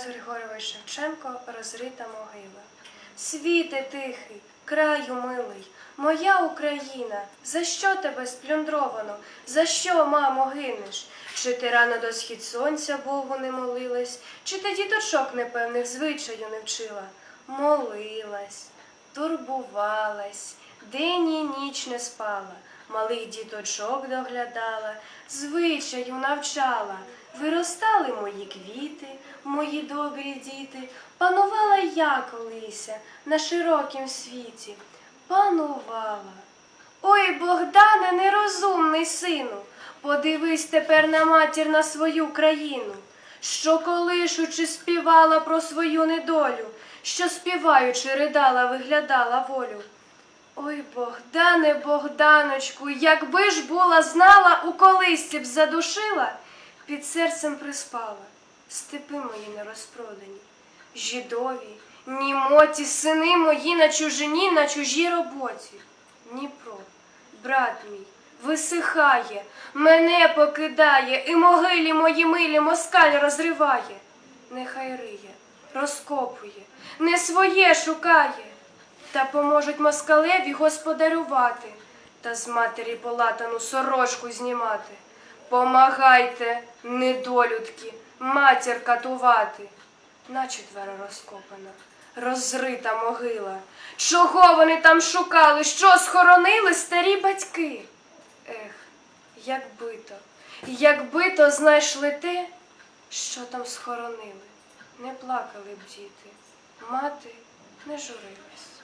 Тарас Григорович Шевченко розрита могила. Світе тихий, краю милий, моя Україна, за що тебе сплюндровано, за що, мамо, гинеш? Чи ти рано до схід сонця Богу не молилась, чи ти діточок непевних звичаю не вчила? Молилась, турбувалась, день і ніч не спала малих діточок доглядала, звичаю навчала. Виростали мої квіти, мої добрі діти, панувала я колися на широкім світі, панувала. Ой, Богдане, нерозумний сину, подивись тепер на матір на свою країну, що колишучи співала про свою недолю, що співаючи ридала, виглядала волю. Ой, Богдане, Богданочку, якби ж була знала, у колисці б задушила, під серцем приспала, степи мої нерозпродані, жідові, німоті, сини мої на чужині, на чужій роботі. Дніпро, брат мій, висихає, мене покидає, і могилі мої милі москаль розриває. Нехай риє, розкопує, не своє шукає, та поможуть москалеві господарювати, та з матері полатану сорочку знімати. Помагайте, недолюдки, матір катувати. Начетверо розкопана, розрита могила. Чого вони там шукали? Що схоронили старі батьки? Ех, якби то, якби то знайшли те, що там схоронили, не плакали б діти, мати не журилась.